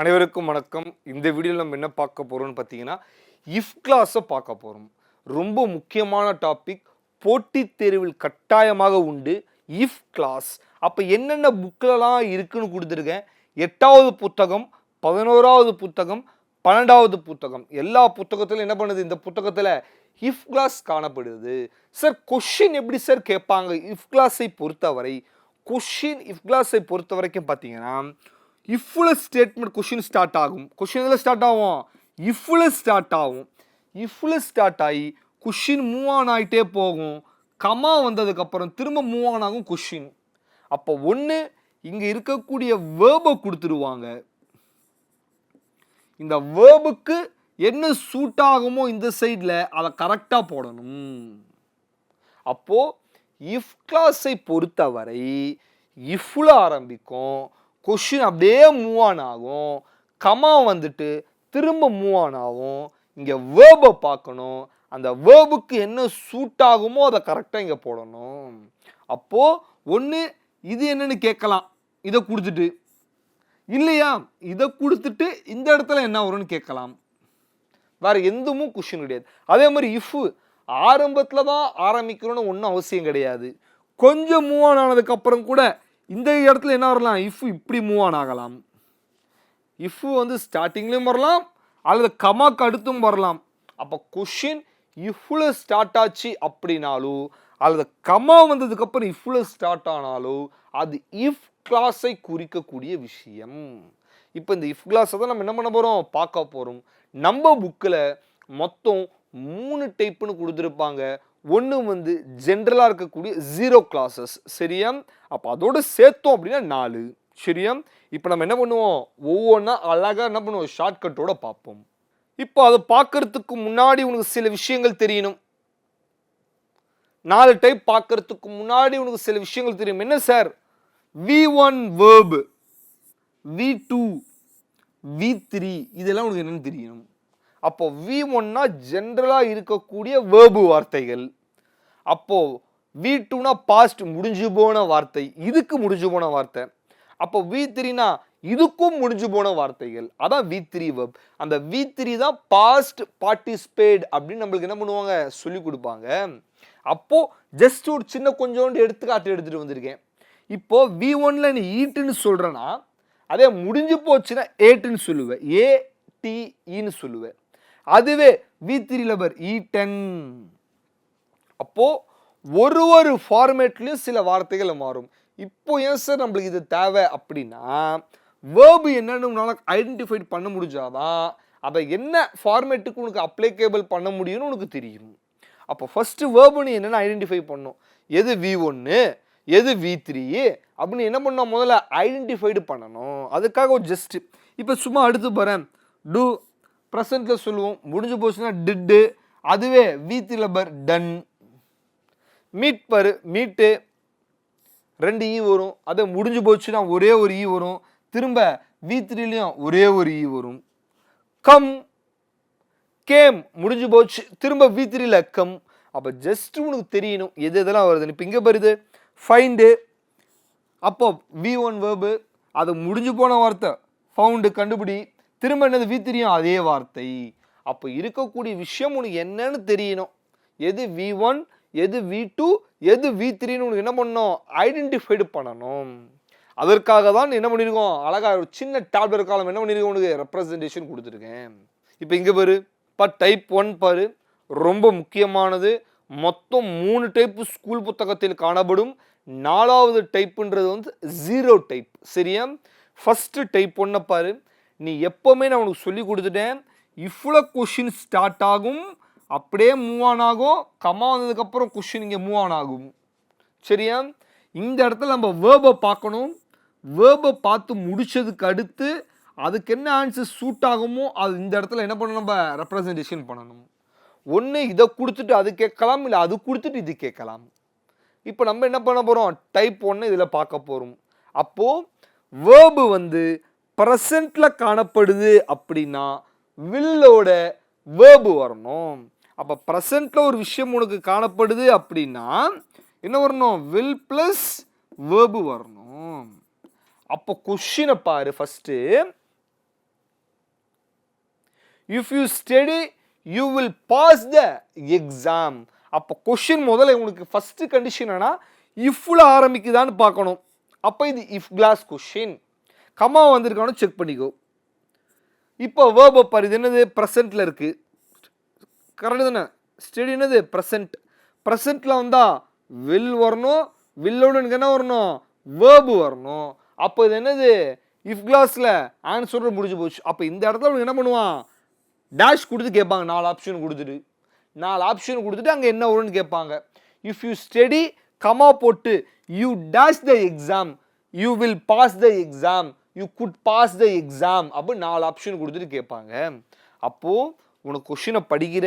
அனைவருக்கும் வணக்கம். இந்த வீடியோவில் நம்ம என்ன பார்க்க போகிறோம்னு பார்த்தீங்கன்னா இஃப் கிளாஸை பார்க்க போகிறோம் ரொம்ப முக்கியமான டாபிக் போட்டித் தேர்வில் கட்டாயமாக உண்டு இஃப் கிளாஸ் அப்போ என்னென்ன புக்கிலலாம் இருக்குன்னு கொடுத்துருக்கேன். எட்டாவது புத்தகம் பதினோராவது புத்தகம் பன்னெண்டாவது புத்தகம். எல்லா புத்தகத்திலும் என்ன பண்ணுது? இந்த புத்தகத்தில் இஃப் கிளாஸ் காணப்படுது. சார் கொஷின் எப்படி சார் கேட்பாங்க? இஃப் கிளாஸை பொறுத்தவரை கொஷின் இஃப் கிளாஸை பொறுத்த வரைக்கும் பார்த்தீங்கன்னா இஃப்ல ஸ்டேட்மெண்ட் கொஷின் ஸ்டார்ட் ஆகும். கொஷின் எதில் ஸ்டார்ட் ஆகும்? இஃப்ல ஸ்டார்ட் ஆகும். இஃப்ல ஸ்டார்ட் ஆகி கொஷின் மூவ் ஆன் ஆகிட்டே போகும். கமா வந்ததுக்கப்புறம் திரும்ப மூவ் ஆன் ஆகும் கொஷின் அப்போ ஒன்று இங்கே இருக்கக்கூடிய வேர்பை கொடுத்துருவாங்க இந்த வேர்புக்கு என்ன சூட் ஆகுமோ இந்த சைடில் அதை கரெக்டாக போடணும். அப்போது இஃப் கிளாஸை பொறுத்தவரை இஃப்ல ஆரம்பிக்கும். கொஷின் அப்படியே மூவ் ஆன் ஆகும். கமா வந்துட்டு திரும்ப மூவ் ஆன் ஆகும். இங்கே வேர்பை பார்க்கணும். அந்த வேர்புக்கு என்ன சூட் ஆகுமோ அதை கரெக்டாக இங்கே போடணும். அப்போது ஒன்று இது என்னன்னு கேட்கலாம். இதை கொடுத்துட்டு. இல்லையா? இதை கொடுத்துட்டு இந்த இடத்துல என்ன வரும்னு கேட்கலாம். வேற எந்தமும் கொஷின் கிடையாது. அதே மாதிரி இஃப் ஆரம்பத்தில் தான் ஆரம்பிக்கணும்னு ஒன்றும் அவசியம் கிடையாது. கொஞ்சம் மூவ் ஆன் ஆனதுக்கப்புறம் கூட இந்த இடத்துல என்ன வரலாம்? இஃப் இப்படி மூவ் ஆன் ஆகலாம். இஃப் வந்து ஸ்டார்டிங்லேயும் வரலாம் அல்லது கமாக்கு அடுத்தும் வரலாம். அப்போ கொஷின் இஃப்ல ஸ்டார்ட் ஆச்சு அப்படின்னாலும் அல்லது கமா வந்ததுக்கப்புறம் இஃப்ல ஸ்டார்ட் ஆனாலும் அது இஃப் கிளாஸை குறிக்கக்கூடிய விஷயம். இப்போ இந்த இஃப் கிளாஸை தான் நம்ம என்ன பண்ண போகிறோம் பார்க்க போகிறோம் நம்ம புக்கில் மொத்தம் மூணு டைப்புன்னு கொடுத்துருப்பாங்க. ஒன்று வந்து ஜென்ரலாக இருக்கக்கூடிய ஜீரோ கிளாஸஸ் சரியா? அப்போ அதோடு சேர்த்தோம் அப்படின்னா நாலு. சரியா? இப்போ நம்ம என்ன பண்ணுவோம்? ஒவ்வொன்றா அழகாக என்ன பண்ணுவோம்? ஷார்ட்கட்டோட பார்ப்போம். இப்போ அதை பார்க்கறதுக்கு முன்னாடி உனக்கு சில விஷயங்கள் தெரியணும். நாலு டைப் பார்க்கறதுக்கு முன்னாடி உனக்கு சில விஷயங்கள் தெரியும். என்ன sir V one verb V two V three இதெல்லாம் உனக்கு என்னென்னு தெரியணும். அப்போ வி ஒன்னா ஜென்ரலாக இருக்கக்கூடிய வேர்பு வார்த்தைகள். அப்போ வி டூனா பாஸ்ட் முடிஞ்சு போன வார்த்தை இதுக்கு முடிஞ்சு போன வார்த்தை. அப்போ வி த்ரீனா இதுக்கும் முடிஞ்சு போன வார்த்தைகள். அதான் வி த்ரீ வெப் அந்த வி த்ரீ தான் பாஸ்ட் பார்ட்டிசிபேட் அப்படின்னு நம்மளுக்கு என்ன பண்ணுவாங்க? சொல்லி கொடுப்பாங்க. அப்போ ஜஸ்ட் ஒரு சின்ன கொஞ்சோண்டு எடுத்துக்காட்டு எடுத்துகிட்டு வந்திருக்கேன். இப்போ வி ஒன்ல நீ ஈட்டுன்னு சொல்றேன்னா அதே முடிஞ்சு போச்சுன்னா ஏட்டுன்னு சொல்லுவேன் ஏ டிஇன்னு சொல்லுவேன் அதுவே வி த்ரீ லவர் இ டென் அப்போது ஒரு ஒரு ஃபார்மேட்லேயும் சில வார்த்தைகள் மாறும். இப்போ ஏன் சார் நம்மளுக்கு இது தேவை அப்படின்னா வேர்பு என்னன்னு உன்னால் ஐடென்டிஃபைட் பண்ண முடிஞ்சாதான் அதை என்ன ஃபார்மேட்டுக்கு உனக்கு அப்ளிகேபிள் பண்ண முடியும்னு உனக்கு தெரியும். அப்போ ஃபஸ்ட்டு வேர்பு நீ என்னென்ன ஐடென்டிஃபை பண்ணும்? எது வி ஒன்று எது வி த்ரீ அப்படின்னு என்ன பண்ணோம் முதல்ல ஐடென்டிஃபைடு பண்ணணும். அதுக்காக ஒரு ஜஸ்ட்டு இப்போ சும்மா அடுத்து போகிறேன் டூ ப்ரெசண்ட்டில் சொல்லுவோம். முடிஞ்சு போச்சுன்னா டிட்டு. அதுவே வி த்ரீ லபர் டன். மீட் பரு மீட்டு. ரெண்டு ஈ வரும். அதை முடிஞ்சு போச்சுன்னா ஒரே ஒரு ஈ வரும். திரும்ப வி த்ரீலையும் ஒரே ஒரு ஈ வரும். கம். கேம் முடிஞ்சு போச்சு. திரும்ப வி த்ரீல கம். அப்போ ஜஸ்ட் உனக்கு தெரியணும். எது எதெல்லாம் வருதுன்னு. இப்போ இங்கே வருது ஃபைண்டு அப்போ வி ஒன் வேர்பு அது முடிஞ்சு போன வார்த்தை. ஃபவுண்டு கண்டுபிடி. திரும்ப என்னது வி தெரியும் அதே வார்த்தை. அப்போ இருக்கக்கூடிய விஷயம் உனக்கு என்னன்னு தெரியணும். எது வி ஒன் எது வி டூ எது வி த்ரீன்னு உனக்கு என்ன பண்ணணும்? ஐடென்டிஃபைடு பண்ணணும். அதற்காக தான் என்ன பண்ணியிருக்கோம் அழகாக ஒரு சின்ன டேப்லெட் காலம் என்ன பண்ணியிருக்கோம் உனக்கு? ரெப்ரசன்டேஷன் கொடுத்துருக்கேன். இப்போ இங்கே பாரு இப்போ டைப் ஒன் பாரு ரொம்ப முக்கியமானது. மொத்தம் மூணு டைப்பு ஸ்கூல் புத்தகத்தில் காணப்படும். நாலாவது டைப்புன்றது வந்து ஜீரோ டைப் சரியா? ஃபஸ்ட்டு டைப் ஒன்றை பாரு நீ எப்போவுமே நான் உனக்கு சொல்லி கொடுத்துட்டேன். இவ்வளோ கொஷின் ஸ்டார்ட் ஆகும். அப்படியே மூவ் ஆன் ஆகும். கமா வந்ததுக்கப்புறம் கொஷின் இங்கே மூவ் ஆன் ஆகும். சரியா? இந்த இடத்துல நம்ம வேர்பை பார்க்கணும். வேர்பை பார்த்து முடித்ததுக்கு அடுத்து அதுக்கு என்ன ஆன்சர் சூட் ஆகுமோ அது இந்த இடத்துல என்ன பண்ணணும் நம்ம ரெப்ரசன்டேஷன் பண்ணணும். ஒன்று இதை கொடுத்துட்டு அது கேட்கலாம் இல்லை அது கொடுத்துட்டு இது கேட்கலாம். இப்போ நம்ம என்ன பண்ண போகிறோம் டைப் ஒன்று இதில் பார்க்க போகிறோம் அப்போது வேர்பு வந்து ப்ரெசண்ட்டில் காணப்படுது அப்படின்னா வில்லோட வேர்பு வரணும். அப்போ ப்ரெசண்ட்டில் ஒரு விஷயம் உனக்கு காணப்படுது அப்படின்னா என்ன வரணும்? வில் ப்ளஸ் வேர்பு வரணும். அப்போ கொஷினை பாரு first if you study you will pass the exam அப்போ கொஷின் முதல்ல உங்களுக்கு ஃபஸ்ட்டு கண்டிஷன் என்ன இஃப்ல ஆரம்பிக்குதான்னு பார்க்கணும். அப்போ இது இஃப் கிளாஸ் கொஷின் கமா வந்திருக்கானு செக் பண்ணிக்கோ. இப்போ வேர்பை பாரு இது என்னது? ப்ரெசண்ட்டில் இருக்குது கரெக்டு தானே? ஸ்டடி என்னது? ப்ரெசண்ட் ப்ரெசண்ட்டில் வந்தால் வில் வரணும் வில்லோடு எனக்கு என்ன வரணும்? வேர்பு வரணும். அப்போ இது என்னது? இஃப் கிளாஸில் ஆன்சரோட முடிஞ்சு போச்சு. அப்போ இந்த இடத்துல உனக்கு என்ன பண்ணுவான்? டேஷ் கொடுத்து கேட்பாங்க. நாலு ஆப்ஷன் கொடுத்துட்டு. நாலு ஆப்ஷன் கொடுத்துட்டு அங்கே என்ன வரும்னு கேட்பாங்க. இஃப் யூ ஸ்டடி கமா போட்டு you dash the exam you will pass the exam you could pass the exam அப்படின்னு நாலு ஆப்ஷன் கொடுத்துட்டு கேட்பாங்க. அப்போது உனக்கு கொஷினை படிக்கிற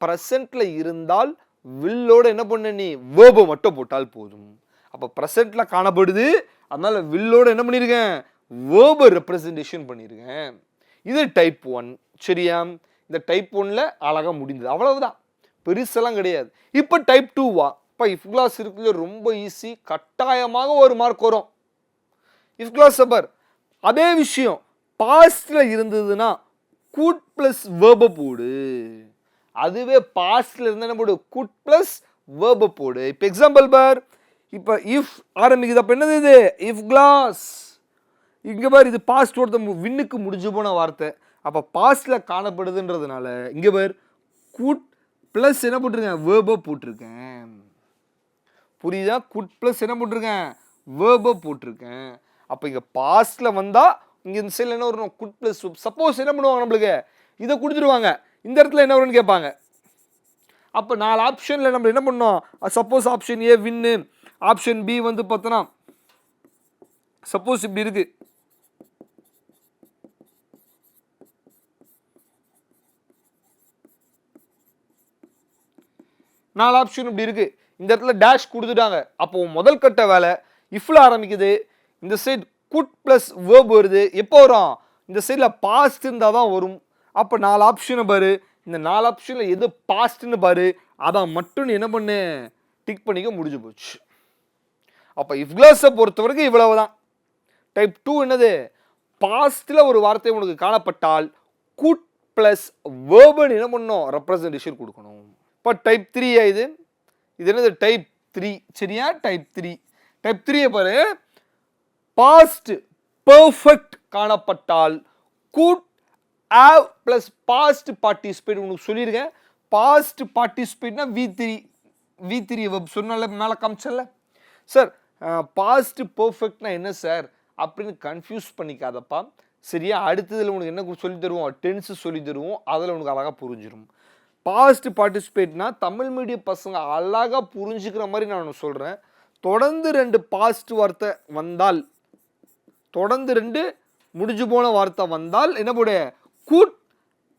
ப்ரெசண்ட்டில் இருந்தால் வில்லோட என்ன பண்ண நீ? வேர்பை மட்டும் போட்டால் போதும். அப்போ ப்ரெசண்ட்டில் காணப்படுது. அதனால் வில்லோட என்ன பண்ணியிருக்கேன் வேர்பை ரெப்ரசன்டேஷன் பண்ணியிருக்கேன் இது டைப் ஒன் சரியா? இந்த டைப் ஒன்ல அழகாக முடிந்தது. அவ்வளவுதான். பெருசெல்லாம் கிடையாது. இப்போ டைப் டூவா இப்போ இஃப் கிளாஸ் இருக்குது ரொம்ப ஈஸி கட்டாயமாக ஒரு மார்க் வரும். இஃப் கிளாஸ் சபர் அதே விஷயம் பாஸ்டில் இருந்ததுன்னா கூட் ப்ளஸ் வேர்ப போடு. அதுவே பாஸ்டில் இருந்தால் என்ன போடு? குட் ப்ளஸ் வேர்ப போடு. இப்போ எக்ஸாம்பிள் பார். இப்போ இஃப் ஆரம்பிக்குது. அப்போ என்னது இது? இஃப் கிளாஸ் இங்கே பார் இது பாஸ்ட் ஒருத்த விண்ணுக்கு முடிஞ்சு போன வார்த்தை. அப்போ பாஸ்டில் காணப்படுதுன்றதுனால இங்கே பார் கூட் ப்ளஸ் என்ன போட்டிருக்கேன்? வேர்பை போட்டிருக்கேன். புரியுதா? குட் ப்ளஸ் என்ன போட்டிருக்கேன்? வேர்பை போட்டிருக்கேன். அப்போ இங்கே பாஸ்டில் வந்தால் இங்கே இந்த சைடில் என்ன வரும் குட் ப்ளஸ் சப்போஸ் என்ன பண்ணுவாங்க நம்மளுக்கு? இதை கொடுத்துருவாங்க. இந்த இடத்துல என்ன வரும்னு கேட்பாங்க. அப்போ நாலு ஆப்ஷனில் நம்ம என்ன பண்ணோம் சப்போஸ் ஆப்ஷன் ஏ வின்னு ஆப்ஷன் பி வந்து பார்த்தோன்னா சப்போஸ் இப்படி இருக்கு. நாலு ஆப்ஷன் இப்படி இருக்கு. இந்த இடத்துல டேஷ் கொடுத்துட்டாங்க. அப்போ முதல் கட்ட வேலை இஃப்ல ஆரம்பிக்குது. இந்த சைடு குட் ப்ளஸ் வேர்ப் வருது. எப்போ வரும்? இந்த சைடில் பாஸ்ட் இருந்தால் தான் வரும். அப்போ நாலு ஆப்ஷனை பாரு. இந்த நாலு ஆப்ஷனில் எது பாஸ்ட்னு பாரு. அதான் மட்டும் என்ன பண்ணு? டிக் பண்ணிக்க முடிஞ்சு போச்சு. அப்போ இஃப் பொறுத்த வரைக்கும் இவ்வளவு தான் டைப் டூ என்னது பாஸ்டில் ஒரு வார்த்தை உனக்கு காணப்பட்டால் குட் ப்ளஸ் வேர்பன் என்ன பண்ணணும்? ரெப்ரசன்டேஷன் கொடுக்கணும். இப்போ டைப் த்ரீயா இது? இது என்னது? டைப் த்ரீ சரியா? டைப் த்ரீ டைப் த்ரீயை பாரு. பாஸ்ட் பர்ஃபெக்ட் காணப்பட்டால் could have plus past participle உனக்கு சொல்லியிருக்கேன் பாஸ்ட் பார்ட்டிசிபேட்னா வி த்ரீ வி த்ரீ சொன்னால மேலே காமிச்சல. சார் பாஸ்ட் பர்ஃபெக்ட்னா என்ன சார் அப்படின்னு கன்ஃபியூஸ் பண்ணிக்காதப்பா. சரியா? அடுத்ததில் உனக்கு என்ன சொல்லி தருவோம்? டென்ஸு சொல்லி தருவோம். அதில் உனக்கு அழகாக புரிஞ்சிடும் பாஸ்ட் பார்ட்டிசிபேட்னா தமிழ் மீடியம் பசங்க அழகாக புரிஞ்சுக்கிற மாதிரி நான் ஒன்று சொல்கிறேன் தொடர்ந்து ரெண்டு பாஸ்ட் வார்த்தை வந்தால் தொடர்ந்து ரெண்டு முடிஞ்சு போன வார்த்தை வந்தால் என்ன போடு? Could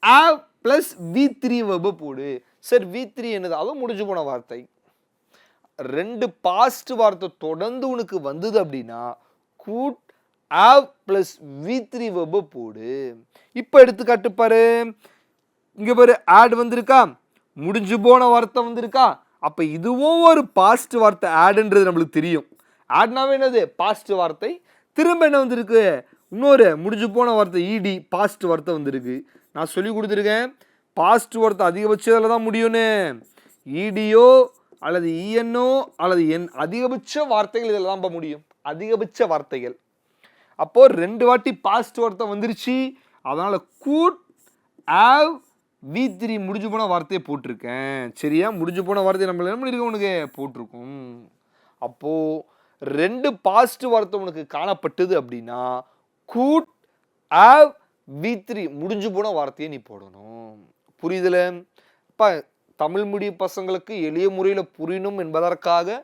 have plus V three verb போடு. சார் வி த்ரீ என்னது? அதுவும் முடிஞ்சு போன வார்த்தை. ரெண்டு பாஸ்ட் வார்த்தை தொடர்ந்து உனக்கு வந்தது அப்படின்னா could have plus V three verb போடு. இப்போ எடுத்துக்காட்டு பாரு. இங்கே பாரு ஆட் வந்திருக்கா? முடிஞ்சு போன வார்த்தை வந்திருக்கா? அப்போ இதுவும் ஒரு பாஸ்ட் வார்த்தை ஆடுன்றது நம்மளுக்கு தெரியும். ஆட்னாவே என்னது? பாஸ்ட் வார்த்தை. திரும்ப என்ன வந்திருக்கு? இன்னொரு முடிஞ்சு போன வார்த்தை இடி பாஸ்ட் வார்த்தை வந்திருக்கு. நான் சொல்லி கொடுத்துருக்கேன். பாஸ்ட் வார்த்தை அதிகபட்சத்தில் தான் முடியும்னு. இடியோ அல்லது இஎன்ஓ அல்லது என் அதிகபட்ச வார்த்தைகள் இதில் தான் முடியும். அதிகபட்ச வார்த்தைகள். அப்போது ரெண்டு வாட்டி பாஸ்ட் வார்த்தை வந்துருச்சு. அதனால் கூட் ஆவ் வி த்ரீ முடிஞ்சு போன வார்த்தையை போட்டிருக்கேன். சரியா? முடிஞ்சு போன வார்த்தையை நம்ம என்ன பண்ணியிருக்கோம் உனக்கு? போட்டிருக்கோம். அப்போது ரெண்டு பாசிட்டிவ் வார்த்தை உனக்கு காணப்பட்டது அப்படின்னா கூட் ஆவ் வி த்ரீ முடிஞ்சு போன வார்த்தையை நீ போடணும். புரியுதுல? இப்போ தமிழ் மீடியம் பசங்களுக்கு எளிய முறையில் புரியணும் என்பதற்காக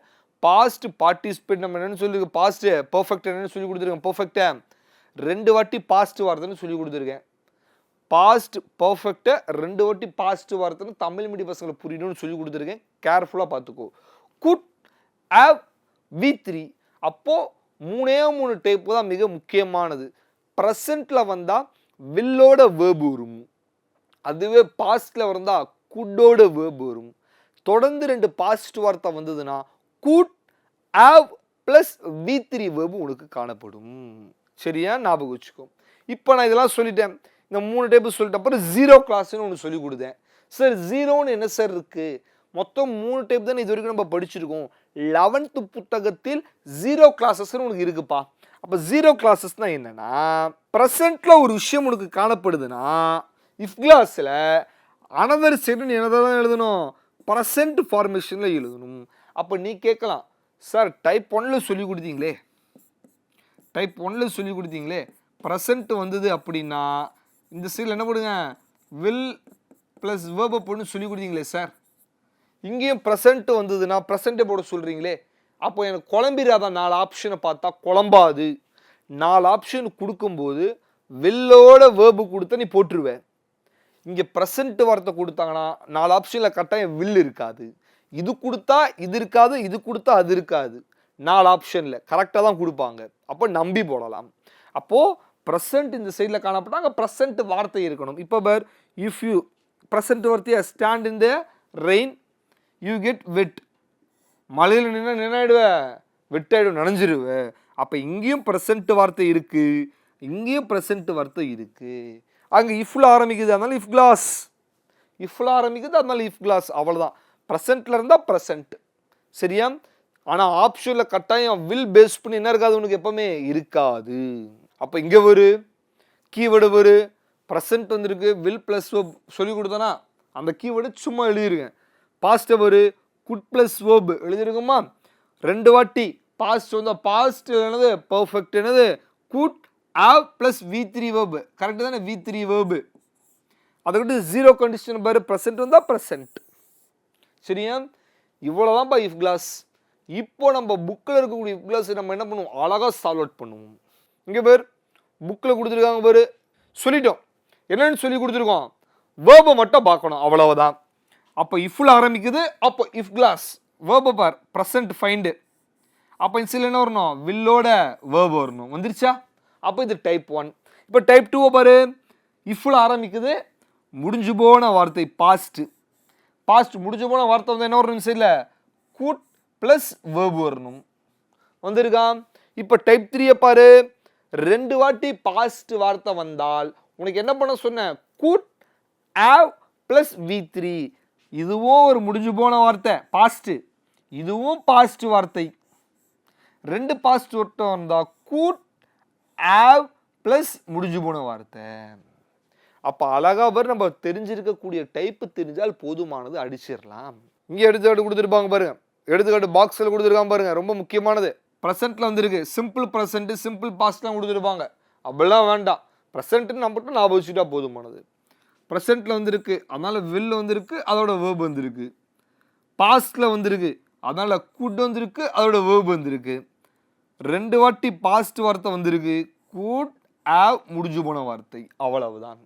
பாஸ்ட் பார்ட்டிசிபேட் நம்ம என்னென்னு சொல்லி பாஸ்ட் பர்ஃபெக்ட் என்னென்னு சொல்லி கொடுத்துருக்கேன். பர்ஃபெக்டா ரெண்டு வாட்டி பாஸ்ட் வார்த்தைன்னு சொல்லி கொடுத்துருக்கேன். பாஸ்ட் பர்ஃபெக்டை ரெண்டு வாட்டி பாஸ்ட் வார்த்தைன்னு தமிழ் மீடியம் பசங்களை புரியணும்னு சொல்லி கொடுத்துருக்கேன். கேர்ஃபுல்லாக பார்த்துக்கோ. குட் ஆவ் வி த்ரீ அப்போது மூணே மூணு டைப்பு தான் மிக முக்கியமானது. ப்ரெசண்ட்டில் வந்தால் வில்லோட வேர்பு வரும் அதுவே பாஸ்டில் வந்தால் குட்டோட வேர்பு வரும் தொடர்ந்து ரெண்டு பாசிட்டிவ் வார்த்தை வந்ததுன்னா could have plus V three verb உனக்கு காணப்படும். சரியா? ஞாபகம் வச்சுக்கோ. இப்போ நான் இதெல்லாம் சொல்லிட்டேன். இந்த மூணு டைப்பு சொல்லிட்ட அப்புறம் ஜீரோ கிளாஸ்ன்னு ஒன்று சொல்லி கொடுத்தேன். சார் ஜீரோன்னு என்ன சார் இருக்குது மொத்தம் மூணு டைப் தானே இது வரைக்கும் நம்ம படிச்சிருக்கோம். லெவன்த்து புத்தகத்தில் ஜீரோ கிளாஸஸ்ன்னு உனக்கு இருக்குப்பா. அப்போ ஜீரோ கிளாஸஸ்னா என்னென்னா ப்ரெசண்ட்டில் ஒரு விஷயம் உனக்கு காணப்படுதுன்னா இஃப் கிளாஸில் அனதர் செட்னு என்னதான் எழுதணும்? ப்ரெசண்ட் ஃபார்மேஷனில் எழுதணும். அப்போ நீ கேட்கலாம் சார் டைப் ஒன்ல சொல்லி கொடுத்தீங்களே. டைப் ஒன்ல சொல்லி கொடுத்தீங்களே. ப்ரெசண்ட் வந்தது அப்படின்னா இந்த சைடில் என்ன பண்ணுங்க வில் ப்ளஸ் வேர்பை போட்டு சொல்லி கொடுத்தீங்களே சார் இங்கேயும் ப்ரெசன்ட் வந்ததுன்னா ப்ரெசண்ட்டை போட சொல்கிறீங்களே அப்போ எனக்கு குழம்பிடாதான் நாலு ஆப்ஷனை பார்த்தா குழம்பாது. நாலு ஆப்ஷன் கொடுக்கும்போது வில்லோட வேர்பு கொடுத்தா நீ போட்டுருவேன் இங்கே ப்ரெசண்ட் வார்த்தை கொடுத்தாங்கன்னா நாலு ஆப்ஷனில் கட்டாயம் வில் இருக்காது. இது கொடுத்தா இது இருக்காது இது கொடுத்தா அது இருக்காது. நாலு ஆப்ஷனில் கரெக்டாக தான் கொடுப்பாங்க. அப்போ நம்பி போடலாம். அப்போது ப்ரெசண்ட் இந்த சைடில் காணப்பட்டால் அங்கே ப்ரெசண்ட் வார்த்தை இருக்கணும். இப்போ பர் இஃப் யூ ப்ரெசண்ட் வார்த்தையை stand in the rain you get wet மழையில் நின்று நின்னாயிடுவ. வெட்டாயிடும் நனைஞ்சிருவ. அப்போ இங்கேயும் ப்ரெசன்ட் வார்த்தை இருக்குது இங்கேயும் ப்ரெசன்ட் வார்த்தை இருக்குது அங்கே இஃப்ல ஆரம்பிக்குது அதனால இஃப் கிளாஸ் இஃப்ல ஆரம்பிக்குது அதனால இஃப் கிளாஸ் அவ்வளோதான் ப்ரெசென்ட்டில் இருந்தால் ப்ரெசன்ட் சரியா? ஆனால் ஆப்ஷனில் கட்டாயம் வில் பேஸ் பண்ணி என்ன இருக்காது உனக்கு எப்பவுமே? இருக்காது. அப்போ இங்கே ஒரு கீவேர்டு ஒரு ப்ரெசன்ட் வந்திருக்கு. வில் ப்ளஸ் சொல்லி கொடுத்தனா? அந்த கீவேர்டு சும்மா எழுதியிருக்கேன் பாஸ்ட் ஒரு குட் ப்ளஸ் ஓப் எழுதியிருக்குமா ரெண்டு வாட்டி பாஸ்ட் வந்து பாஸ்ட் என்னது? பர்ஃபெக்ட் என்னது? Could have plus V three verb correct தானே? வி த்ரீ வேர்பு விட்டு ஜீரோ கண்டிஷன் பாரு. ப்ரெசன்ட் வந்தால் ப்ரெசன்ட் சரியா? இவ்வளோதான்ப்பா இஃப் கிளாஸ் இப்போ நம்ம புக்கில் இருக்கக்கூடிய இஃப் கிளாஸ் நம்ம என்ன பண்ணுவோம்? அழகாக சால்வ் அவுட் பண்ணுவோம். இங்கே பேர். புக்கில் கொடுத்துருக்காங்க பேர். சொல்லிட்டோம். என்னன்னு சொல்லி கொடுத்துருக்கோம். வேர்பை மட்டும் பார்க்கணும். அவ்வளவுதான். அப்போ இஃப்ல ஆரம்பிக்குது அப்போ இஃப் கிளாஸ் வேர்பை பார் ப்ரெசன்ட் ஃபைண்டு அப்போ இன்சில் என்ன வரணும்? வில்லோட வேர்ப் வரணும். வந்துருச்சா? அப்போ இது டைப் ஒன் இப்போ டைப் டூவை பாரு. இஃப்ல ஆரம்பிக்குது முடிஞ்சு போன வார்த்தை பாஸ்ட்டு பாஸ்ட் முடிஞ்சு போன வார்த்தை வந்து என்ன வரணும் சரியில்ல கூட் ப்ளஸ் வேர்ப் வரணும். வந்திருக்கா? இப்போ டைப் த்ரீயை பாரு. ரெண்டு வாட்டி பாஸ்ட் வார்த்தை வந்தால் உனக்கு என்ன பண்ண சொன்னேன் கூட் ஆவ் ப்ளஸ் வி த்ரீ இதுவும் ஒரு முடிஞ்சு போன வார்த்தை பாஸ்ட்டு இதுவும் பாஸ்ட் வார்த்தை. ரெண்டு பாஸ்ட் வார்த்தை வந்தால் கூட் ஆவ் ப்ளஸ் முடிஞ்சு போன வார்த்தை. அப்போ அழகாக பேர் நம்ம தெரிஞ்சிருக்கக்கூடிய டைப்பு தெரிஞ்சால் போதுமானது அடிச்சிடலாம். இங்கே எடுத்துக்காட்டு கொடுத்துருப்பாங்க பாருங்க. எடுத்துக்காட்டு பாக்ஸில் கொடுத்துருக்காங்க பாருங்கள் ரொம்ப முக்கியமானது. ப்ரெசென்ட்டில் வந்துருக்கு. சிம்பிள் ப்ரெசென்ட்டு சிம்பிள் பாஸ்ட்லாம் கொடுத்துருப்பாங்க. அப்படிலாம் வேண்டாம். ப்ரெசென்ட்டுன்னு நம்ம மட்டும் ஞாபகம் வச்சுட்டா போதுமானது. ப்ரெசண்ட்டில் வந்திருக்கு அதனால் வில் வந்திருக்கு அதோட வேர்ப் வந்திருக்கு. பாஸ்டில் வந்திருக்கு அதனால் குட் வந்திருக்கு அதோட வேர்ப் வந்திருக்கு. ரெண்டு வாட்டி பாஸ்ட் வார்த்தை வந்திருக்கு குட் ஆவ் முடிஞ்சு போன வார்த்தை அவ்வளவுதான்.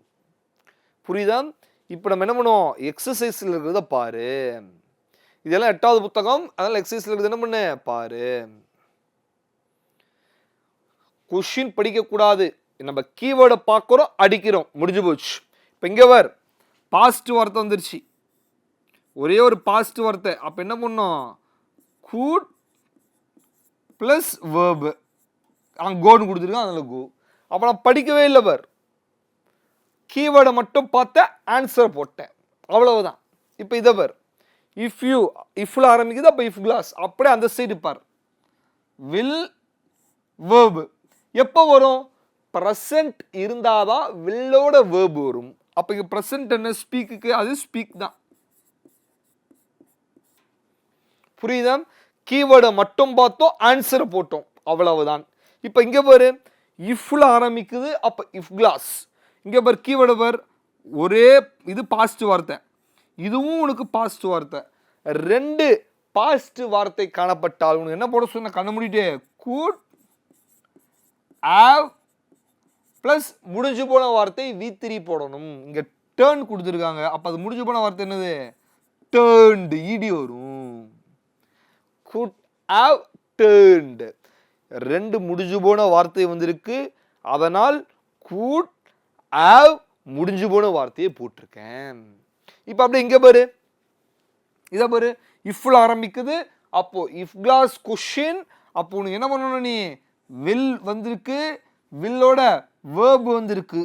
புரியுதா? இப்போ நம்ம என்ன பண்ணுவோம்? எக்ஸசைஸில் இருக்கிறத பாரு. இதெல்லாம் எட்டாவது புத்தகம் அதனால் எக்ஸசைஸில் இருக்கிறது என்ன பண்ணு? பாரு. கொஷின் படிக்கக்கூடாது. நம்ம கீவேர்டை பார்க்குறோம் அடிக்கிறோம் முடிஞ்சு போச்சு. இப்போ இங்கே வர் பாஸ்ட் வார்த்தை வந்துருச்சு. ஒரே ஒரு பாஸ்ட் வார்த்தை. அப்போ என்ன பண்ணோம்? கூட் ப்ளஸ் வேர்பு அங்கே கோன்னு கொடுத்துருக்கான் அதில் கோ அப்போ நான் படிக்கவே இல்லை பார். கீவேர்டை மட்டும் பார்த்தேன் ஆன்சர் போட்டேன். அவ்வளவுதான். இப்போ இதை பார். இஃப் யூ இஃப்ல ஆரம்பிக்குது அப்போ இஃப் கிளாஸ் அப்படியே அந்த சைடு பார். வில் வேர்பு எப்போ வரும்? ப்ரெசன்ட் இருந்தாதான் வில்லோட வேர்பு வரும். அப்போ இங்கே ப்ரெசன்ட் என்ன ஸ்பீக்குக்கு அது ஸ்பீக் தான். புரியுதா? கீவேர்டை மட்டும் பார்த்தோம் ஆன்சரை போட்டோம். அவ்வளவுதான். இப்போ இங்கே பாரு இஃப்ல ஆரம்பிக்குது அப்போ இஃப் கிளாஸ் இங்கே பாரு கீவேர்டு பார் ஒரே இது பாசிட்டிவ் வார்த்தை. இதுவும் உனக்கு பாசிட்டிவ் வார்த்தை. ரெண்டு பாசிட்டிவ் வார்த்தை காணப்பட்டால் உனக்கு என்ன போட சொன்ன? கண்ண முடிட்டே கூட் ஆவ் ப்ளஸ் முடிஞ்சு போன வார்த்தை வி த்ரீ போடணும். இங்கே டேர்ன் கொடுத்துருக்காங்க. அப்போ அது முடிஞ்சு போன வார்த்தை என்னது? டேர்ன்டு இடி வரும். குட் ஹாவ் டேர்ன்டு ரெண்டு முடிஞ்சு போன வார்த்தை வந்திருக்கு. அதனால் குட் ஹாவ் முடிஞ்சு போன வார்த்தையை போட்டிருக்கேன். இப்போ அப்படி இங்கே பாரு. இதை பாரு. இஃப்ல ஆரம்பிக்குது. அப்போ இஃப் கிளாஸ் கொஷின் அப்போ உனக்கு என்ன பண்ணணும் நீ? வில் வந்திருக்கு. வில்லோட வேர்பு வந்திருக்கு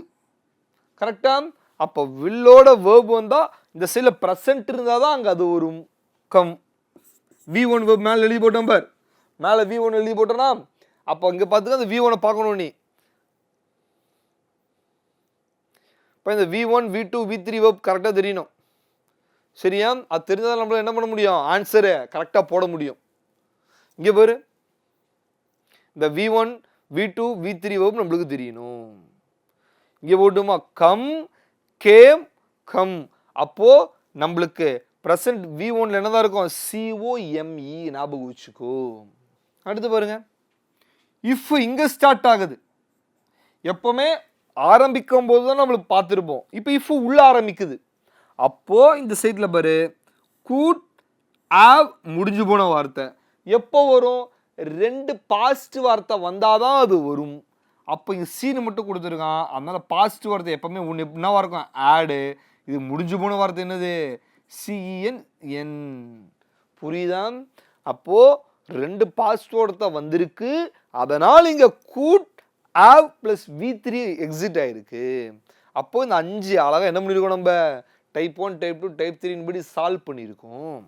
கரெக்டாக அப்போ வில்லோட வேர்ப் வந்தால் இந்த சைடில் ப்ரெசன்ட் இருந்தால் தான் அங்கே அது ஒரு கம் வி ஒன் வேர்ப் மேலே எழுதி போட்டோம் பார். மேலே வி ஒன் எழுதி போட்டோன்னா அப்போ இங்கே பார்த்துக்க அந்த வி ஒனை பார்க்கணும் நீ. இப்போ இந்த V one V two V three verb கரெக்டாக தெரியணும். சரியா? அது தெரிஞ்சால் நம்மளால் என்ன பண்ண முடியும்? ஆன்சரை கரெக்டாக போட முடியும். இங்கே பாரு. இந்த V one V two V three வகுப்பு நம்மளுக்கு தெரியணும். இங்கே போட்டுமா கம் கேம் கம். அப்போது நம்மளுக்கு ப்ரெசன்ட் வி ஒன்ல என்னதான் இருக்கும்? சிஓஎம்இ ஞாபகம் வச்சுக்கோ. அடுத்து பாருங்க. இஃப் இங்கே ஸ்டார்ட் ஆகுது. எப்போவுமே ஆரம்பிக்கும் போது தான் நம்மளுக்கு பார்த்துருப்போம். இப்போ இஃப் உள்ளே ஆரம்பிக்குது. அப்போது இந்த சைடில் பாரு. கூட் ஆவ் முடிஞ்சு போன வார்த்தை. எப்போ வரும்? ரெண்டு பாசிட்டிவ் வார்த்தை வந்தாதான் அது வரும். அப்போ இங்கே சீனு மட்டும் கொடுத்துருக்கான். அதனால பாசிட்டிவ் வார்த்தை எப்பவுமே ஒன்று என்னவா இருக்கும்? ஆடு இது முடிஞ்சு போன வார்த்தை என்னது? சிஇஎன் என் புரியுதா? அப்போது ரெண்டு பாசிட்டிவ் வார்த்தை வந்திருக்கு. அதனால் இங்கே could have plus V three exit ஆகிருக்கு அப்போது இந்த அஞ்சு அழகாக என்ன பண்ணியிருக்கோம் நம்ம? Type one type two type த்ரீன்னு படி சால்வ் பண்ணியிருக்கோம்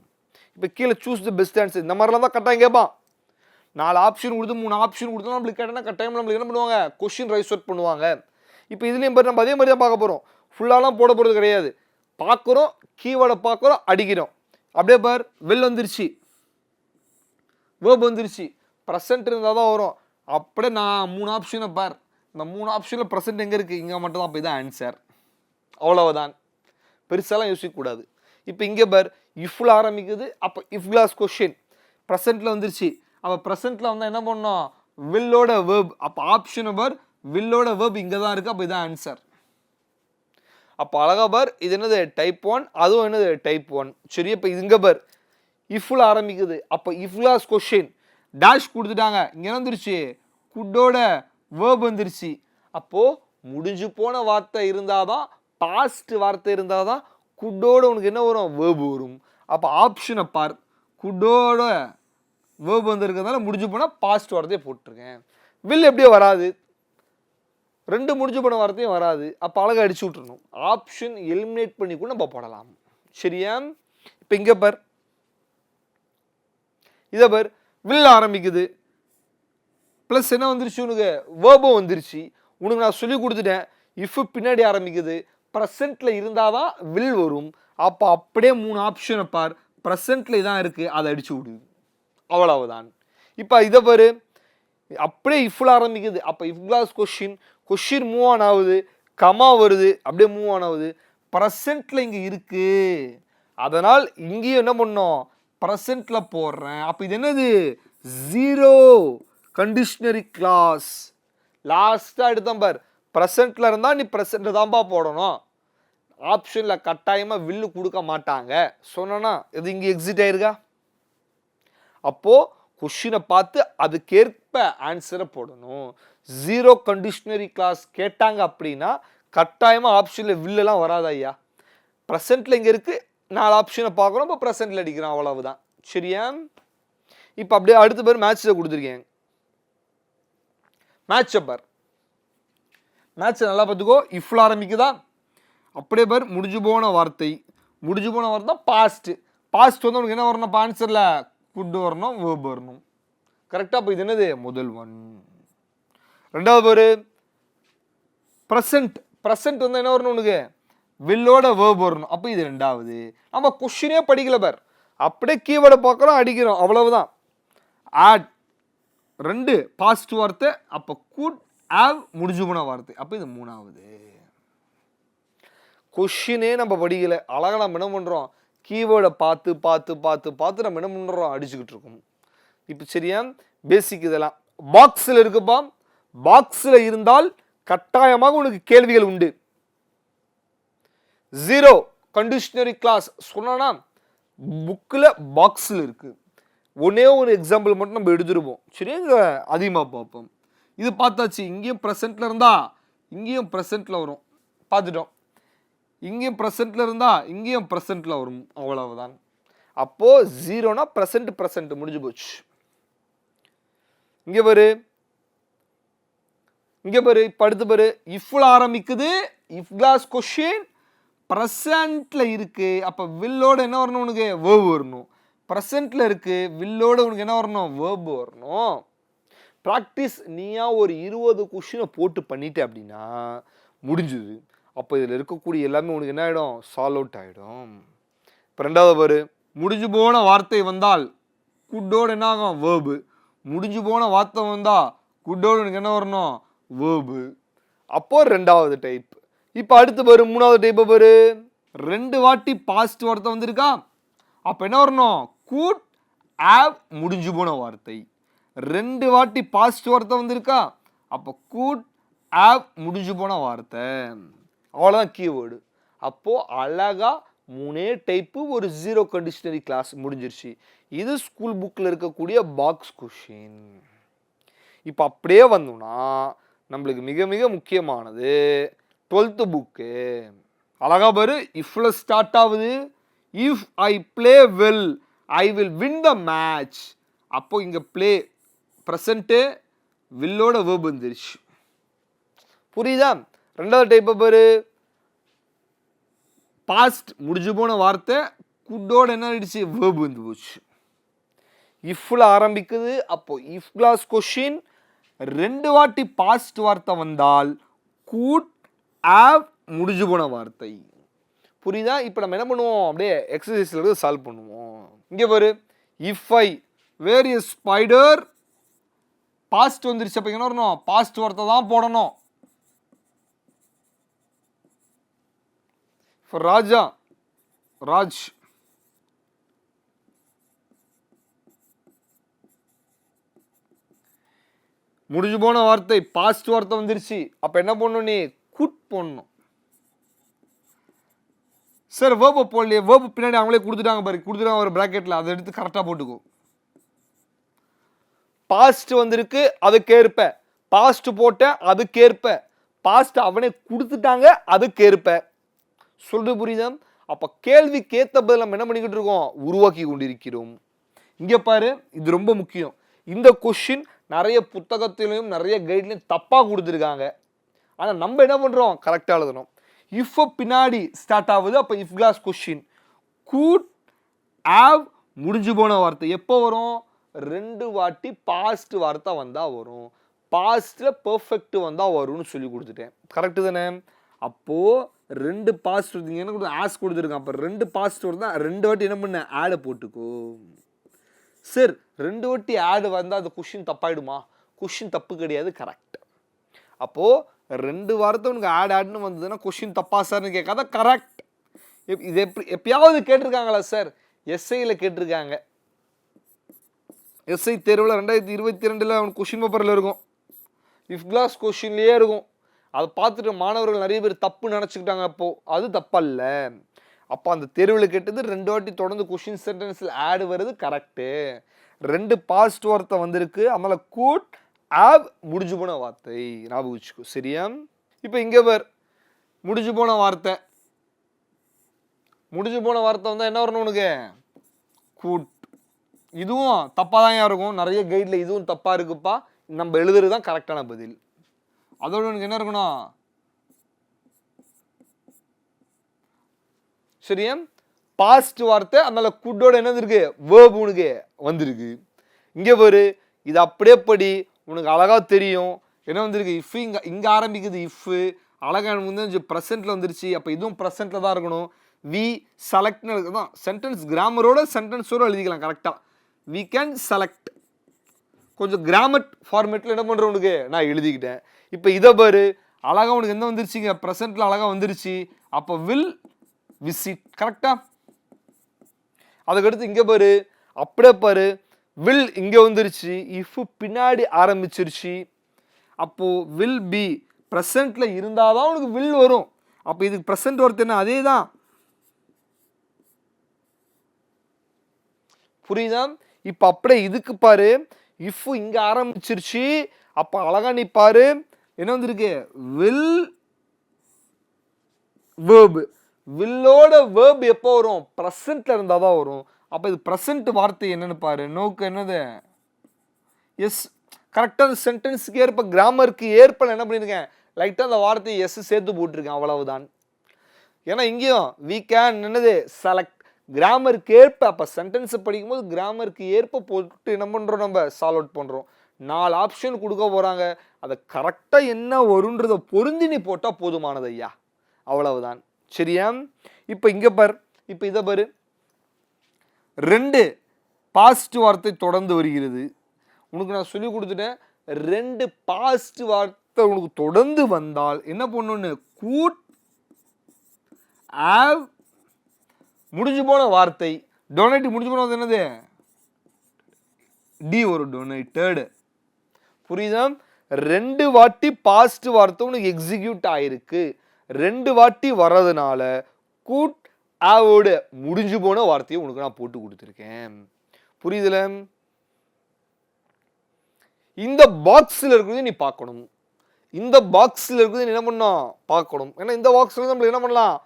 இப்போ கீழே சூஸ் த பெஸ்ட் ஆன்சர் இந்த மாதிரிலாம் தான் கட்டாயம் கேட்பான். நாலு ஆப்ஷன் கொடுத்து மூணு ஆப்ஷன் கொடுத்து நம்மளுக்கு கேட்டால் கட்டாயம் நம்மளுக்கு என்ன பண்ணுவாங்க? கொஷின் ரைஸ் அவுட் பண்ணுவாங்க. இப்போ இதுலேயும் பாரு நம்ம அதே மாதிரி தான் பார்க்க போகிறோம் ஃபுல்லாலாம் போட போகிறது கிடையாது. பார்க்குறோம் கீவேர்டை பார்க்குறோம் அடிக்கிறோம். அப்படியே பார் வெல் வந்துருச்சு. வேர்ப் வந்துருச்சு. ப்ரெசன்ட் இருந்தால் தான் வரும். அப்படியே நான் மூணு ஆப்ஷனை பார். இந்த மூணு ஆப்ஷனில் ப்ரெசன்ட் எங்கே இருக்குது இங்கே மட்டும் தான் போய் தான் ஆன்சர் அவ்வளவுதான். பெருசாலாம் யோசிக்கக்கூடாது இப்போ இங்கே பார் இஃப்ல ஆரம்பிக்குது. அப்போ இஃப் கிளாஸ் கொஷின் ப்ரெசென்ட்டில் வந்துருச்சு. அப்போ ப்ரெசென்ட்டில் வந்தால் என்ன பண்ணோம்? வில்லோட வேர்ப் அப்போ ஆப்ஷன் நம்பர் வில்லோட வேர்ப் இங்கே தான் இருக்குது அப்போ இதான் ஆன்சர் அப்போ அழகா பார் இது என்னது? டைப் ஒன் அதுவும் என்னது? டைப் ஒன் சரி இப்போ இங்கே பார். இஃப்ல ஆரம்பிக்குது. அப்போ இஃப்லாஸ் கொஷின் டேஷ் கொடுத்துட்டாங்க. இங்கே வந்துருச்சு? குட்டோட வேர்ப் வந்துருச்சு. அப்போது முடிஞ்சு போன வார்த்தை இருந்தால் தான் பாஸ்ட் வார்த்தை இருந்தால் தான் குட்டோட உனக்கு என்ன வரும்? வேர்ப் வரும். அப்போ ஆப்ஷனை பார். குட்டோட வேர்ப் வந்துருக்கிறதுனால முடிஞ்சு போனால் பாஸ்ட் வார்த்தையை போட்டிருக்கேன். வில் எப்படியோ வராது. ரெண்டு முடிஞ்சு போன வார்த்தையும் வராது. அப்போ அழகாக அடிச்சு விட்டுறணும். ஆப்ஷன் எலிமினேட் பண்ணி கூட நம்ம போடலாம். சரியா? இப்போ இங்கே பார். இதை பார். வில் ஆரம்பிக்குது. ப்ளஸ் என்ன வந்துருச்சு உனக்கு? வேர்பம் வந்துருச்சு. உனக்கு நான் சொல்லி கொடுத்துட்டேன். இஃப் பின்னாடி ஆரம்பிக்குது. ப்ரெசண்ட்டில் இருந்தால் தான் வில் வரும். அப்போ அப்படியே மூணு ஆப்ஷனை பார். ப்ரெசண்ட்டில் தான் இருக்குது அதை அடிச்சு விடுது அவ்வளவுதான். இப்போ இதை பாரு அப்படியே இஃப்ல ஆரம்பிக்குது. அப்போ if question question move on ஆகுது கமா வருது அப்படியே மூவ் ஆன் ஆகுது. ப்ரெசண்ட்டில் இங்கே இருக்குது அதனால் இங்கேயும் என்ன பண்ணோம்? ப்ரெசண்ட்டில் போடுறேன். அப்போ இது என்னது? ஜீரோ கண்டிஷ்னரி கிளாஸ் லாஸ்ட்டாக எடுத்தான் பார். ப்ரெசண்ட்டில் இருந்தால் நீ ப்ரெசண்ட்டு தான்ப்பா போடணும். ஆப்ஷனில் கட்டாயமாக வில்லு கொடுக்க மாட்டாங்க. சொன்னனா இது இங்கே எக்ஸிட் ஆயிருக்கா? அப்போது கொஷினை பார்த்து அதுக்கேற்ப ஆன்சரை போடணும். ஜீரோ கண்டிஷ்னரி கிளாஸ் கேட்டாங்க அப்படின்னா கட்டாயமாக ஆப்ஷனில் வில்லெல்லாம் வராது ஐயா. ப்ரெசண்ட்டில் இங்கே இருக்குது நாலு ஆப்ஷனை பார்க்குறோம் இப்போ ப்ரெசென்ட்டில் அடிக்கிறோம் அவ்வளவுதான். சரியா? இப்போ அப்படியே அடுத்த பேர் மேட்ச்சில் கொடுத்துருக்கேன். மேட்ச் பார். மேட்ச்சை நல்லா பார்த்துக்கோ இஃப்ல ஆரம்பிக்குதா? அப்படியே பார் முடிஞ்சு போன வார்த்தை. முடிஞ்சு போன வார்த்தை பாஸ்ட் பாஸ்ட் வந்து உனக்கு என்ன வரணும் ஆன்சரில் குட் வரணும் வேர்ப் வரணும். கரெக்டாக இப்போ இது என்னது? முதல் ஒன் ரெண்டாவது பேர். ப்ரெசன்ட் ப்ரெசன்ட் வந்து என்ன வரணும் உனக்கு? வில்லோட வேர்ப் வரணும். அப்போ இது ரெண்டாவது. நம்ம கொஷினே படிக்கல பார். அப்படியே கீவேர்டை பார்க்குறோம் அடிக்கிறோம். அவ்வளவுதான். ஆட் ரெண்டு. பாஸ்ட் வார்த்தை. அப்போ குட் ஆவ் முடிஞ்சு போன வார்த்தை. அப்போ இது மூணாவது. கொஷினே நம்ம படிக்கலை. அழகாக நம்ம என்ன பண்ணுறோம் கீவேர்டை பார்த்து பார்த்து பார்த்து பார்த்து நம்ம என்ன பண்ணுறோம்? அடிச்சுக்கிட்டு இருக்கோம் இப்போ சரியா? பேசிக் இதெல்லாம். பாக்ஸில் இருக்குப்பா. பாக்ஸில் இருந்தால் கட்டாயமாக உனக்கு கேள்விகள் உண்டு. ஜீரோ கண்டிஷனரி கிளாஸ் சொன்னா புக்கில் பாக்ஸில் இருக்கு. ஒன்னே ஒரு எக்ஸாம்பிள் மட்டும் நம்ம எடுத்துருப்போம். சரியா? இங்கே அதிகமாக பார்ப்போம். இது பார்த்தாச்சு. இங்கேயும் ப்ரெசென்ட்டில் இருந்தா இங்கேயும் ப்ரெசென்ட்டில் வரும். பார்த்துட்டோம். இங்கேயும் ப்ரெசென்ட்டில் இருந்தால் இங்கேயும் ப்ரெசென்ட்டில் வரும். அவ்வளவுதான். அப்போது ஜீரோனா ப்ரெசென்ட் ப்ரெசண்ட் முடிஞ்சு போச்சு. இங்கே பாரு. இங்கே பாரு. இப்போ அடுத்து பாரு. இஃப்ல ஆரம்பிக்குது. இஃப் கிளாஸ் கொஷின் ப்ரெசண்ட்ல இருக்கு. அப்போ வில்லோட என்ன வரணும் உனக்கு? வேர்ப் வரணும். ப்ரெசண்ட்ல இருக்கு. வில்லோட உனக்கு என்ன வரணும்? வேர்ப் வரணும். ப்ராக்டிஸ் நீயா ஒரு இருபது கொஷினை போட்டு பண்ணிட்டே அப்படின்னா முடிஞ்சுது. அப்போ இதில் இருக்கக்கூடிய எல்லாமே உனக்கு என்ன ஆகிடும் சால்வ் அவுட் ஆகிடும் இப்போ ரெண்டாவது பாரு முடிஞ்சு போன வார்த்தை வந்தால் குட்டோடு என்ன ஆகும்? வேர்பு முடிஞ்சு போன வார்த்தை வந்தால் குட்டோடு உனக்கு என்ன வரணும்? வேர்பு அப்போ ரெண்டாவது டைப் இப்போ அடுத்து பாரு மூணாவது டைப்பை பாரு. ரெண்டு வாட்டி பாஸ்ட் வார்த்தை வந்திருக்கா? அப்போ என்ன வரணும்? கூட் ஆப் முடிஞ்சு போன வார்த்தை. ரெண்டு வாட்டி பாஸ்ட் வார்த்தை வந்திருக்கா? அப்போ கூட் ஆப் முடிஞ்சு போன வார்த்தை. அவ்வளோதான் கீவேர்டு அப்போது அழகா மூணே டைப்பு ஒரு ஜீரோ கண்டிஷனரி கிளாஸ் முடிஞ்சிருச்சு. இது ஸ்கூல் புக்கில் இருக்கக்கூடிய பாக்ஸ் கொஷின் இப்போ அப்படியே வந்தோம்னா நம்மளுக்கு மிக மிக முக்கியமானது டுவெல்த்து புக்கு அழகா பாரு இஃப்ல ஸ்டார்ட் ஆகுது. If I play well I will win the match அப்போ இங்கே ப்ளே ப்ரெசண்ட்டு வில்லோட வேர்ப் வந்துருச்சு. புரியுதா? ரெண்டாவது டைப் பேர். பாஸ்ட் முடிஞ்சு போன வார்த்தை குட்டோட என்ன ஆயிடுச்சு? வேர்பு வந்து போச்சு. இஃப்ல ஆரம்பிக்குது அப்போ இஃப் கிளாஸ் கொஷின் ரெண்டு வாட்டி பாஸ்ட் வார்த்தை வந்தால் கூட் ஆவ் முடிஞ்சு போன வார்த்தை. புரியுதா? இப்போ நம்ம என்ன பண்ணுவோம்? அப்படியே எக்ஸசைஸில் சால்வ் பண்ணுவோம். இங்கே பாரு. If I were is spider past வந்துருச்சு அப்போ என்ன வரணும்? பாஸ்ட் வார்த்தை தான் போடணும். ஃபார் ராஜா ராஜ் முடிஞ்சு போன வார்த்தை பாஸ்ட் வார்த்தை வந்துருச்சு. அப்போ என்ன பண்ணணும் நீ? குட் போடணும். சார் வேர்பை போடலையே. வேர்பு பின்னாடி அவங்களே கொடுத்துட்டாங்க பாரு. கொடுத்துட்டாங்க ஒரு ப்ராக்கெட்டில் அதை எடுத்து கரெக்டாக போட்டுக்கோ. பாஸ்ட் வந்திருக்கு அதுக்கேற்ப. பாஸ்ட் போட்ட அதுக்கேற்ப. பாஸ்ட் அவனே கொடுத்துட்டாங்க அதுக்கேற்ப. சொல்றது புரியுதா? அப்போ கேள்விக்கு ஏற்ற பதில் நம்ம என்ன பண்ணிக்கிட்டு இருக்கோம்? உருவாக்கி கொண்டிருக்கிறோம். இங்கே பாரு இது ரொம்ப முக்கியம். இந்த கொஷின் நிறைய புத்தகத்திலையும் நிறைய கைட்லையும் தப்பாக கொடுத்துருக்காங்க. ஆனால் நம்ம என்ன பண்ணுறோம் கரெக்டாக எழுதணும். இஃப் பின்னாடி ஸ்டார்ட் ஆகுது அப்போ இஃப் கிளாஸ் கொஷின் கூட் ஆவ் முடிஞ்சு போன வார்த்தை எப்போ வரும்? ரெண்டு வாட்டி பாஸ்ட் வார்த்தை வந்தால் வரும். பாஸ்ட்டில் பர்ஃபெக்ட் வந்தால் வரும்னு சொல்லி கொடுத்துட்டேன். கரெக்டு தானே? அப்போது ரெண்டு பாஸ்ட் என்ன ஆஸ் கொடுத்துருக்கேன். அப்போ ரெண்டு பாஸ்ட் இருந்தால் ரெண்டு வாட்டி என்ன பண்ண? ஆடை போட்டுக்கோ. சார் ரெண்டு வாட்டி ஆடு வந்தால் அந்த கொஷின் தப்பாயிடுமா? கொஷின் தப்பு கிடையாது கரெக்ட் அப்போது ரெண்டு வாரத்தை உனக்கு ஆட் ஆடுன்னு வந்ததுன்னா கொஷின் தப்பா சார்னு கேட்காத கரெக்ட் இது எப்படி எப்பயாவது கேட்டிருக்காங்களா சார் எஸ்ஐயில் கேட்டிருக்காங்க. எஸ்ஐ தேர்வில் ரெண்டாயிரத்தி இருபத்தி ரெண்டில் அவனுக்கு கொஷின் பேப்பரில் இருக்கும். இஃப் கிளாஸ் கொஷின்லேயே இருக்கும். அதை பார்த்துட்டு மாணவர்கள் நிறைய பேர் தப்பு நினச்சிக்கிட்டாங்க அப்போது அது தப்பல்ல. அப்போ அந்த தெருவில் கேட்டது ரெண்டு வாட்டி தொடர்ந்து கொஷின் சென்டென்ஸில் ஆடு வருது கரெக்டு ரெண்டு பாஸ்ட் வார்த்தை வந்திருக்கு. அதனால் கூட் ஆப் முடிஞ்சு போன வார்த்தை. ஞாபகம் வச்சுக்கோ. சரியா? இப்போ இங்கே பேர். முடிஞ்சு போன வார்த்தை. முடிஞ்சு போன வார்த்தை வந்தால் என்ன வரணும் உனக்கு? கூட் இதுவும் தப்பாக தான் இருக்கும் நிறைய கைடில் இதுவும் தப்பாக இருக்குப்பா. நம்ம எழுதுறது தான் கரெக்டான பதில். அதோட உனக்கு என்ன இருக்கணும்? சரியா பாஸ்ட் வார்த்தை அதனால குட்டோட என்னது இருக்கு? வேர்பு உனக்கு வந்திருக்கு. இங்கே பாரு இது அப்படியே படி உனக்கு அழகாக தெரியும். என்ன வந்திருக்கு? இஃப் இங்கே இங்கே ஆரம்பிக்குது இஃப்பு அழகா வந்து ப்ரெசென்ட்ல வந்துருச்சு. அப்போ இதுவும் ப்ரெசென்ட்ல தான் இருக்கணும். வி செலக்ட்னு தான் சென்டென்ஸ் கிராமரோட சென்டென்ஸோடு எழுதிக்கலாம் கரெக்டாக வி கேன் செலக்ட் கொஞ்சம் கிராமட் ஃபார்மேட்டில் என்ன பண்ணுற உனக்கு? நான் எழுதிக்கிட்டேன். இப்போ இதை பாரு. அழகாக உனக்கு என்ன வந்துருச்சுங்க? ப்ரெசண்ட்டில் அழகாக வந்துருச்சு. அப்போ வில் விசிட் கரெக்டா அதுக்கடுத்து இங்கே பாரு. அப்படியே பாரு. வில் இங்கே வந்துருச்சு. இஃப் பின்னாடி ஆரம்பிச்சிருச்சு. அப்போ வில் பி ப்ரெசண்ட்டில் இருந்தால் தான் உனக்கு வில் வரும். அப்போ இதுக்கு ப்ரெசண்ட் ஒருத்தர் என்ன? அதே தான் புரியுதா? இப்போ அப்படியே இதுக்கு பாரு. இஃப் இங்கே ஆரம்பிச்சிருச்சு. அப்போ அழகா நீ பாரு. என்ன வந்திருக்கு? வில் வேர்பு வில்லோட வேர்ப் எப்போ வரும்? ப்ரெசண்ட்டில் இருந்தால் தான் வரும். அப்போ இது ப்ரெசண்ட் வார்த்தை என்னென்னு பாரு. நோக்கு என்னது? எஸ் கரெக்டாக அந்த சென்டென்ஸுக்கு ஏற்ப கிராமருக்கு ஏற்ப என்ன பண்ணியிருக்கேன் லைட்டாக அந்த வார்த்தையை எஸ் சேர்த்து போட்டிருக்கேன். அவ்வளவுதான். ஏன்னா இங்கேயும் வி கேன் என்னது? செலக்ட் கிராமருக்கு ஏற்ப அப்போ சென்டென்ஸை படிக்கும்போது கிராமருக்கு ஏற்ப போட்டு என்ன பண்ணுறோம் நம்ம? சால்வ் அவுட் பண்ணுறோம் நாலு ஆப்ஷன் கொடுக்க போகிறாங்க அதை கரெக்டாக என்ன வருன்றதை பொருந்தி நீ போட்டால் போதுமானது ஐயா. அவ்வளவுதான். சரியா? இப்போ இங்கே பார். இப்போ இதை பாரு. ரெண்டு பாசிட்டிவ் வார்த்தை தொடர்ந்து வருகிறது. உனக்கு நான் சொல்லி கொடுத்துட்டேன். ரெண்டு பாசிட்டிவ் வார்த்தை உனக்கு தொடர்ந்து வந்தால் என்ன பண்ணணுன்னு கூட் ஆவ் முடிஞ்சு போன வார்த்தை. டொனேட் முடிஞ்சு போன வார்த்தை என்னது? டி ஒரு டொனேட்டடு புரியுதா? ரெண்டு வாட்டி பாஸ்ட் வார்த்தை உனக்கு எக்ஸிக்யூட் ஆயிருக்கு. ரெண்டு வாட்டி வர்றதுனால கூட் ஆவோட முடிஞ்சு போன வார்த்தையை உனக்கு நான் போட்டு கொடுத்துருக்கேன். புரியுதுல? இந்த பாக்ஸில் இருக்கிறது நீ பார்க்கணும். இந்த பாக்ஸில் இருக்கிறது நீ என்ன பண்ணலாம் பார்க்கணும். ஏன்னா இந்த பாக்ஸில் நம்ம என்ன பண்ணலாம்?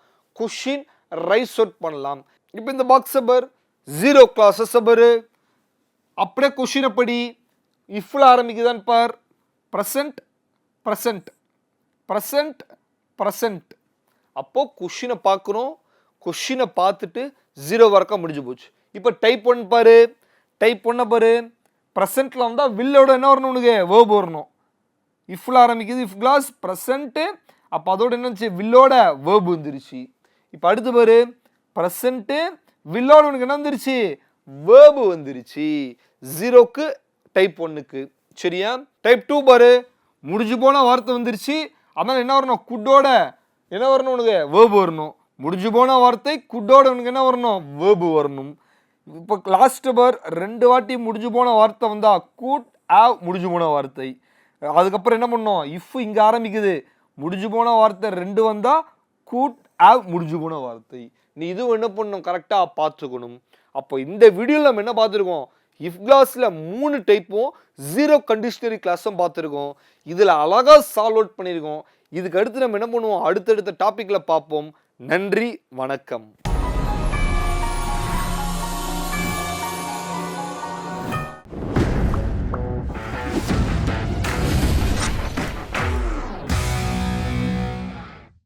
கொஷின் ரைஸ் அவுட் பண்ணலாம். இப்போ இந்த பாக்ஸ் பர் ஜீரோ கிளாஸஸ் பரு அப்படியே கொஷினை படி. இஃப்ல ஆரம்பிக்குதான் பார். ப்ரெசண்ட் ப்ரெசன்ட் ப்ரெசன்ட் ப்ரெசன்ட் அப்போது கொஷினை பார்க்குறோம். கொஷினை பார்த்துட்டு ஜீரோ வரைக்கும் முடிஞ்சு போச்சு. இப்போ டைப் ஒன் பாரு. டைப் பண்ண பாரு. ப்ரெசண்ட்டில் வந்தால் வில்லோட என்ன வரணும் உனக்கு? வேர்ப் வரணும். இஃப்ல ஆரம்பிக்குது இஃப் கிளாஸ் ப்ரெசண்ட்டு அப்போ அதோட என்னச்சு வில்லோட வேர்ப் வந்துருச்சு. இப்போ அடுத்து பாரு. ப்ரெசண்ட்டு வில்லோட உனக்கு என்ன வந்துருச்சு? வேர்பு வந்துருச்சு. ஜீரோக்கு டைப் ஒன்றுக்கு சரியா? டைப் டூ பாரு. முடிஞ்சு போன வார்த்தை வந்துருச்சு. அதனால் என்ன வரணும்? குட்டோட என்ன வரணும் உனக்கு? வேர்பு வரணும். முடிஞ்சு போன வார்த்தை குட்டோட உனக்கு என்ன வரணும்? வேர்பு வரணும். இப்போ லாஸ்ட் பார் ரெண்டு வாட்டி முடிஞ்சு போன வார்த்தை வந்தா கூட் ஆவ் முடிஞ்சு போன வார்த்தை. அதுக்கப்புறம் என்ன பண்ணோம் இஃப் இங்கே ஆரம்பிக்குது. முடிஞ்சு போன வார்த்தை ரெண்டு வந்தால் கூட் ஆவ் முடிஞ்சு போன வார்த்தை. நீ இதுவும் என்ன பண்ணணும்? கரெக்டாக பார்த்துக்கணும். அப்போ இந்த வீடியோவில் நம்ம என்ன பார்த்துருக்கோம்? இஃப் கிளாஸில் மூணு டைப்பும் ஜீரோ கண்டிஷனரி கிளாஸும் பார்த்துருக்கோம். இதில் அழகாக சால்வ் அவுட் பண்ணியிருக்கோம் இதுக்கு அடுத்து நம்ம என்ன பண்ணுவோம்? அடுத்தடுத்த டாப்பிக்கில் பார்ப்போம். நன்றி வணக்கம்.